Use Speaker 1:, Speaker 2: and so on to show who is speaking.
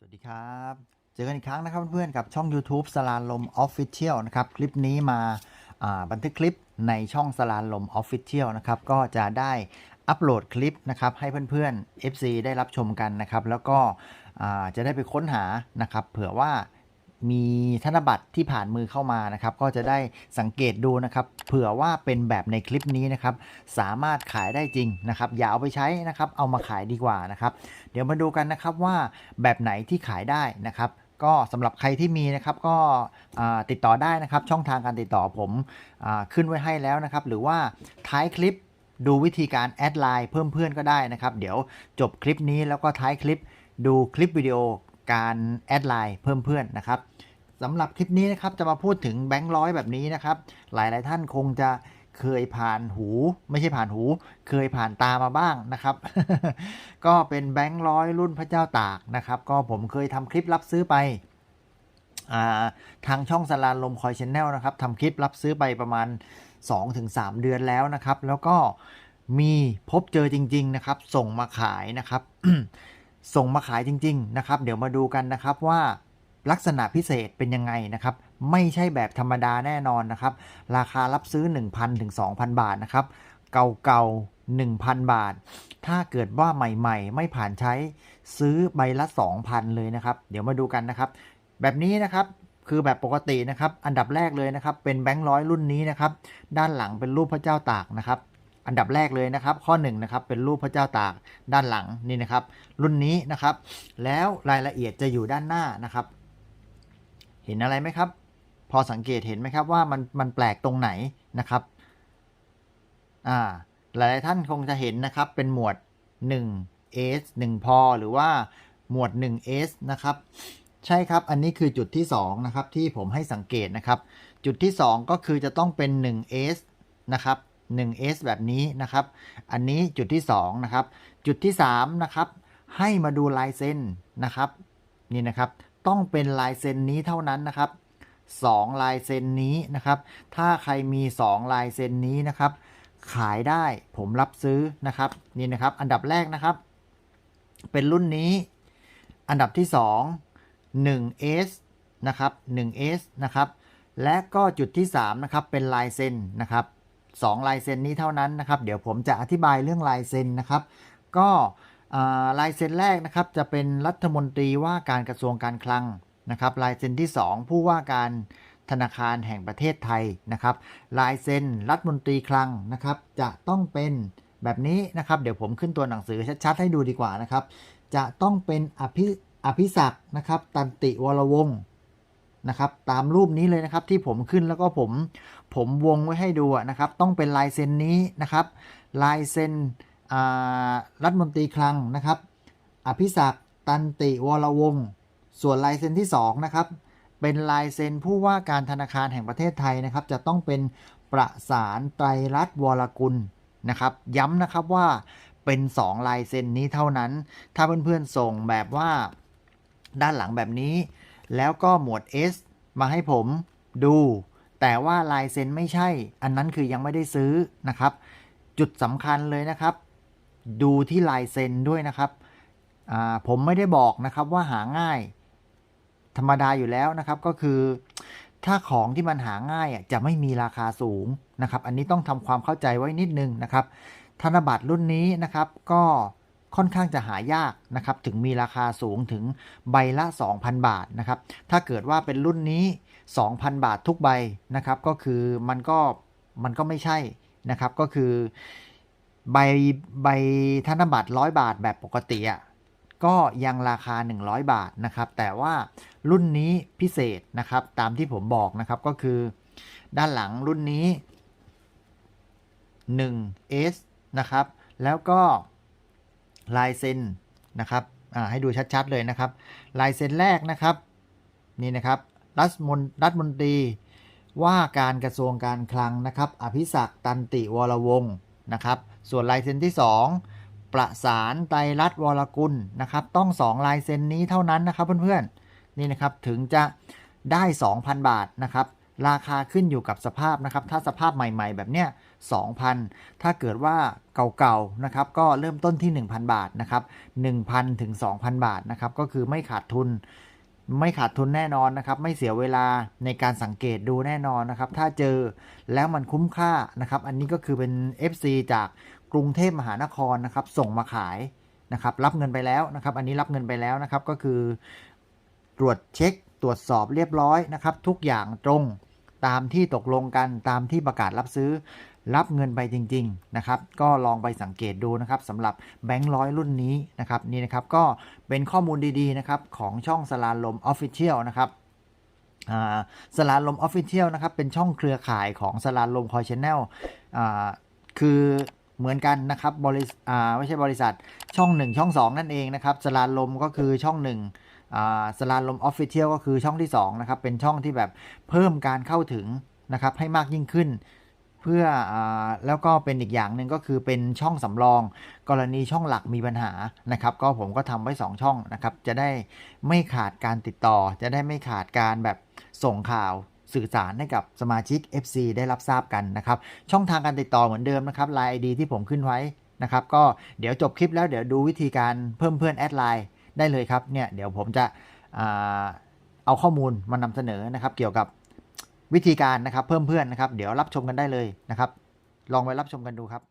Speaker 1: สวัสดีครับ เจอกันอีกครั้งนะครับเพื่อนๆกับช่อง YouTube สลานลม Official นะครับ คลิปนี้มาบันทึกคลิปในช่องสลานลม Official นะครับ ก็จะได้อัปโหลดคลิปนะครับ ให้เพื่อนๆ FC ได้รับชมกันนะครับ แล้วก็จะได้ไปค้นหานะครับ เผื่อว่า มีธนบัตรที่ผ่านมือเข้ามานะครับ ก็จะได้สังเกตดูนะครับ เผื่อว่าเป็นแบบในคลิปนี้นะครับ สามารถขายได้จริงนะครับ อย่าเอาไปใช้นะครับ เอามาขายดีกว่านะครับ เดี๋ยวมาดูกันนะครับว่าแบบไหนที่ขายได้นะครับก็สำหรับใครที่มีนะครับก็ติดต่อได้นะครับ ช่องทางการติดต่อผมอขึ้นไว้ให้แล้วนะครับ หรือว่าท้ายคลิปดูวิธีการแอดไลน์เพิ่มเพื่อนก็ได้นะครับ เดี๋ยวจบคลิปนี้แล้วก็ท้ายคลิปดูคลิปวิดีโอการแอดไลน์เพิ่มเพื่อนนะครับ สำหรับคลิปนี้นะครับจะมาพูดถึงแบงค์ร้อยแบบนี้นะครับ หลายๆท่านคงจะเคยผ่านหู ไม่ใช่ผ่านหู เคยผ่านตามาบ้างนะครับ ก็เป็นแบงค์ร้อยรุ่นพระเจ้าตากนะครับ ก็ผมเคยทำคลิปรับซื้อไปทางช่องสลานลมคอยชแนลนะครับทำคลิปรับซื้อไปประมาณ 2-3 เดือนแล้วนะครับ แล้วก็มีพบเจอจริง ๆนะครับ ส่งมาขายนะครับ ส่งมาขายจริง ๆ นะครับ เดี๋ยวมาดูกันนะครับว่า ลักษณะพิเศษเป็นยังไงนะครับ ไม่ใช่แบบธรรมดาแน่นอนนะครับ ราคารับซื้อ 1,000ถึง2,000 บาทนะครับ เก่าๆ 1,000 บาท ถ้าเกิดว่าใหม่ๆ ไม่ผ่านใช้ซื้อใบละ 2,000 เลยนะครับ เดี๋ยวมาดูกันนะครับ แบบนี้นะครับคือแบบปกตินะครับ อันดับแรกเลยนะครับ เป็นแบงค์ร้อยรุ่นนี้นะครับ ด้านหลังเป็นรูปพระเจ้าตากนะครับ อันดับแรกเลยนะครับ ข้อ1นงนะครับ เป็นรูปพระเจ้าตาก ด้านหลังนี่นะครับ รุ่นนี้นะครับ แล้วรายละเอียดจะอยู่ด้านหน้านะครับ เห็นอะไรไหมครับ พอสังเกตเห็นไหมครับว่ามันมันแปลกตรงไหนนะครับอ่าหลายๆท่านคงจะเห็นนะครับ เป็นหมวด 1S 1พอหรือว่าหมวด 1S นะครับ ใช่ครับ อันนี้คือจุดที่ 2 นะครับ ที่ผมให้สังเกตนะครับ จุดที่ 2 ก็คือจะต้องเป็น 1S นะครับ 1S แบบนี้นะครับ อันนี้จุดที่ 2 นะครับ จุดที่ 3 นะครับ ให้มาดูลายเซ็นนะครับ นี่นะครับ ต้องเป็นลายเซ็นนี้เท่านั้นนะครับ2ลายเซ็นนี้นะครับ ถ้าใครมี 2 ลายเซ็นนี้นะครับ ขายได้ผมรับซื้อนะครับนี่นะครับ อันดับแรกนะครับ เป็นรุ่นนี้ อันดับที่ 2 1S นะครับ 1S นะครับ และก็จุดที่ 3 นะครับ เป็นลายเซ็นนะครับสองลายเซ็นนี้เท่านั้นนะครับ เดี๋ยวผมจะอธิบายเรื่องลายเซ็นนะครับ ก็ ลายเซ็นแรกนะครับจะเป็นรัฐมนตรีว่าการกระทรวงการคลังนะครับ ลายเซ็นที่ 2 ผู้ว่าการธนาคารแห่งประเทศไทยนะครับ ลายเซ็นรัฐมนตรีคลังนะครับ จะต้องเป็นแบบนี้นะครับ เดี๋ยวผมขึ้นตัวหนังสือชัดๆให้ดูดีกว่านะครับ จะต้องเป็นอภิอภิศักนะครับ ตันติวรวงนะครับ ตามรูปนี้เลยนะครับที่ผมขึ้นแล้วก็ผมผมวงไว้ให้ดูนะครับ ต้องเป็นลายเซ็นนี้นะครับ ลายเซ็น รัฐมนตรีคลังนะครับ อภิศักตันติวรวงศ์ส่วนลายเซ็นที่2นะครับเป็นลายเซ็นผู้ว่าการธนาคารแห่งประเทศไทยนะครับ จะต้องเป็นประสานไตรรัตน์วรกุลนะครับ ย้ำนะครับว่าเป็น 2 ลายเซ็นนี้เท่านั้น ถ้าเพื่อนๆส่งแบบว่าด้านหลังแบบนี้ แล้วก็หมวด S มาให้ผมดู แต่ว่าลายเซ็นไม่ใช่ อันนั้นคือยังไม่ได้ซื้อนะครับ จุดสำคัญเลยนะครับ ดูที่ลายเซ็นด้วยนะครับผมไม่ได้บอกนะครับว่าหาง่าย ธรรมดาอยู่แล้วนะครับก็คือ ถ้าของที่มันหาง่ายจะไม่มีราคาสูงนะครับ อันนี้ต้องทำความเข้าใจไว้นิดนึงนะครับ ธนบัตรรุ่นนี้นะครับก็ค่อนข้างจะหายากนะครับ ถึงมีราคาสูงถึงใบละ 2,000 บาทนะครับ ถ้าเกิดว่าเป็นรุ่นนี้ 2,000 บาททุกใบนะครับ ก็คือมันก็มันก็ไม่ใช่นะครับ ก็คือ ใบใบธนบัตร100บาทแบบปกติอะก็ยังราคา 100 บาทนะครับ แต่ว่ารุ่นนี้พิเศษนะครับ ตามที่ผมบอกนะครับก็คือ ด้านหลังรุ่นนี้ 1S นะครับ แล้วก็ลายเซ็นนะครับให้ดูชัดๆเลยนะครับ ลายเซ็นแรกนะครับ นี่นะครับรัฐมนรัฐมนตรีว่าการกระทรวงการคลังนะครับ อภิศักดิ์ตันติวรวงศ์ นะครับ ส่วนลายเซ็นที่ 2 ประสานไตรรัตน์วรกุลนะครับ ต้อง 2 ลายเซ็นนี้เท่านั้นนะครับเพื่อนๆ นี่นะครับถึงจะได้ 2,000 บาทนะครับ ราคาขึ้นอยู่กับสภาพนะครับ ถ้าสภาพใหม่ๆ แบบเนี้ย2,000 ถ้าเกิดว่าเก่าๆ นะครับ ก็เริ่มต้นที่ 1,000 บาทนะครับ 1,000 ถึง 2,000 บาทนะครับ ก็คือไม่ขาดทุน ไม่ขาดทุนแน่นอนนะครับ ไม่เสียเวลาในการสังเกตดูแน่นอนนะครับ ถ้าเจอแล้วมันคุ้มค่านะครับ อันนี้ก็คือเป็น FC จากกรุงเทพมหานครนะครับ ส่งมาขายนะครับ รับเงินไปแล้วนะครับ อันนี้รับเงินไปแล้วนะครับ ก็คือ ตรวจเช็คตรวจสอบเรียบร้อยนะครับ ทุกอย่างตรงตามที่ตกลงกันตามที่ประกาศรับซื้อ รับเงินไปจริงๆนะครับก็ลองไปสังเกตดูนะครับสำหรับแบงค์ร้อยรุ่นนี้นะครับนี่นะครับก็เป็นข้อมูลดีๆนะครับของช่องสลาลมออฟฟิเชียลนะครับสลาลมออฟฟิเชียลนะครับเป็นช่องเครือข่ายของสลาลมคอยชแนลคือเหมือนกันนะครับบริษัทไม่ใช่บริษัทช่อง 1 ช่อง 2 นั่นเองนะครับสลาลมก็คือช่อง 1สลาลมออฟฟิเชียลก็คือช่องที่2นะครับเป็นช่องที่แบบเพิ่มการเข้าถึงนะครับให้มากยิ่งขึ้น เพื่ออแล้วก็เป็นอีกอย่างหนึ่งก็คือเป็นช่องสำรอง กรณีช่องหลักมีปัญหานะครับ ก็ผมก็ทำไว้ 2 ช่องนะครับ จะได้ไม่ขาดการติดต่อ จะได้ไม่ขาดการแบบส่งข่าวสื่อสารให้กับสมาชิก FC ได้รับทราบกันนะครับ ช่องทางการติดต่อเหมือนเดิมนะครับ Line ID ที่ผมขึ้นไว้นะครับ ก็เดี๋ยวจบคลิปแล้วเดี๋ยวดูวิธีการเพิ่มเพื่อนแอดไลน์ได้เลยครับเนี่ยเดี๋ยวผมจะเอาข้อมูลมานำเสนอนะครับ เกี่ยวกับ วิธีการนะครับเพิ่มเพื่อนนะครับ เดี๋ยวรับชมกันได้เลยนะครับ ลองไปรับชมกันดูครับ